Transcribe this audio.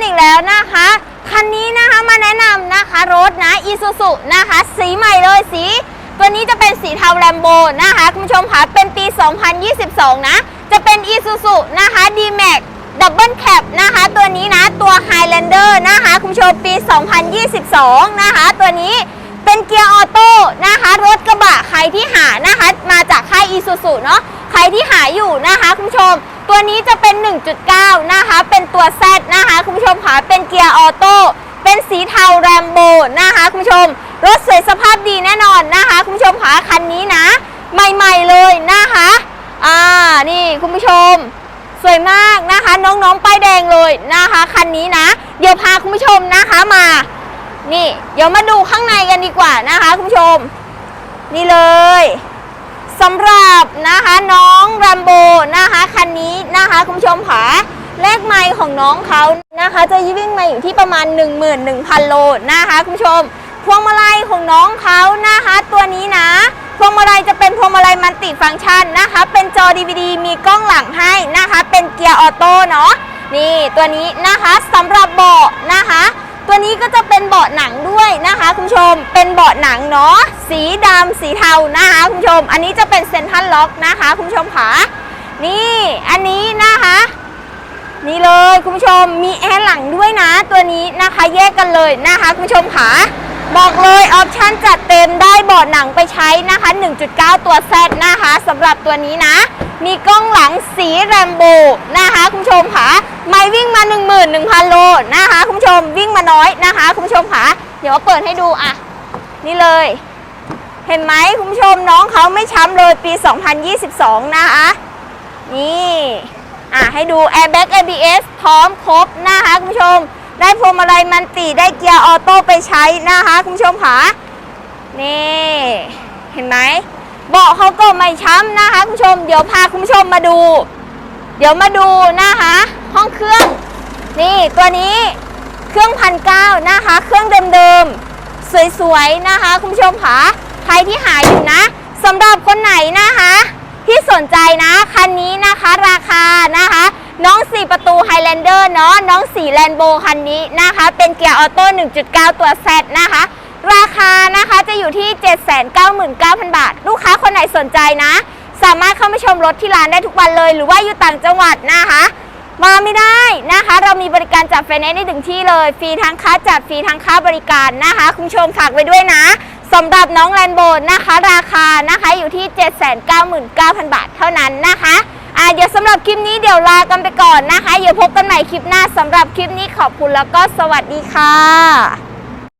กันอีกแล้วนะคะ คันนี้นะคะมาแนะนำนะคะรถนะอีซูซุนะคะ สีใหม่เลยสี ตัวนี้จะเป็นสีเทาแลมโบนะคะคุณผู้ชมค่ะเป็นปี 2022 นะ จะเป็นอีซูซุนะคะ D-Max ดับเบิลแคปนะคะ ตัวนี้นะตัว Highlander นะคะคุณผู้ชมปี 2022 นะคะ ตัวนี้เป็นเกียร์ออโต้นะ ตัวนี้จะเป็น 1.9 นะคะ เป็นตัว Z นะคะ คุณผู้ชมค่ะ เป็นเกียร์ออโต้ เป็นสีเทาแรมโบนะคะ คุณผู้ชม รถสวยสภาพดีแน่นอนนะคะ คุณผู้ชมค่ะ คันนี้นะ ใหม่ๆเลยนะคะ อ่า นี่คุณผู้ชม สวยมากนะคะ น้องๆ ป้ายแดงเลยนะคะ คันนี้นะ เดี๋ยวพาคุณผู้ชมนะคะมา นี่ เดี๋ยวมาดูข้างในกันดีกว่านะคะ คุณผู้ชม นี่เลยสำหรับนะคะน้องแรมโบนะคะคันนี้นะคะคุณผู้ชมค่ะเล ของน้องเขานะคะ จะวิ่งมาอยู่ที่ประมาณ 11,000 โลนะคะคุณผู้ชม พวงมาลัยของน้องเขานะคะ ตัวนี้นะ พวงมาลัยจะเป็นพวงมาลัยมันติฟังก์ชันนะคะ เป็นจอ DVD มีกล้องหลังให้นะคะ เป็นเกียร์ออโต้เนาะนี่ตัวนี้นะคะสำหรับเบาะนะคะ ตัวนี้ก็จะเป็นเบาะหนังด้วยนะคะ คุณผู้ชมเป็นเบาะหนังเนาะสีดำสีเทานะคะคุณผู้ชม อันนี้จะเป็นเซ็นทรัลล็อกนะคะ คุณผู้ชมค่ะนี่อันนี้นะคะ นี่เลยคุณผู้ชมมีแอร์หลังด้วยนะตัวนี้นะคะแยกกันเลยนะคะคุณผู้ชมค่ะบอกเลยออปชั่นจัดเต็มได้เบาะหนังไปใช้นะคะ 1.9 ตัวแซดนะคะสำหรับตัวนี้นะ มีกล้องหลังสีแรมโบนะคะคุณผู้ชมค่ะไม่วิ่งมา 11,000 โลนะคะคุณผู้ชมวิ่งมาน้อยนะคะคุณผู้ชมค่ะเดี๋ยวเปิดให้ดูอะ นี่เลย เห็นไหมคุณผู้ชมน้องเขาไม่ช้ำเลยปี 2022 นะคะนี่ อะให้ดู airbag ABS พร้อมครบนะคะคุณผู้ชม ได้พวงมาลัยมันติได้เกียร์ออโต้ไปใช้นะคะคุณผู้ชมค่ะนี่เห็นไหมเบาะเขาก็ไม่ช้ำนะคะคุณผู้ชม เดี๋ยวพาคุณผู้ชมมาดู เดี๋ยวมาดูนะคะ ห้องเครื่อง นี่ตัวนี้เครื่องพันเก้านะคะ เครื่องเดิมๆสวยๆนะคะ คุณผู้ชมค่ะใครที่หาอยู่นะสำหรับคนไหนนะคะ ที่ส นใจนะ คันนี้นะคะราคานะคะ น้อง 4 ประตู Highlander เนาะน้อง4 l a n b o คันนี้นะคะ เป็นเกียร์ออโต้ 1.9 ตัว Z นะคะ ราคานะคะจะอยู่ที่ 799,000 บาท ลูกค้าคนไหนสนใจนะ สามารถเข้ามาชมรถที่ร้านได้ทุกวันเลย หรือว่าอยู่ต่างจังหวัดนะคะมาไม่ได้นะคะ เรามีบริการจัดไฟแนนซ์ได้ถึงที่เลย ฟรีทั้งค่าจัดฟรีทั้งค่าบริการนะคะ คุณชมฝากไว้ด้วยนะ สำหรับน้องแลนโบนะคะ ราคานะคะอยู่ที่ 799,000 บาทเท่านั้นนะคะอ่าเดี๋ยวสำหรับคลิปนี้เดี๋ยวลากันไปก่อนนะคะ เดี๋ยวพบกันใหม่คลิปหน้าสำหรับคลิปนี้ขอบคุณแล้วก็สวัสดีค่ะ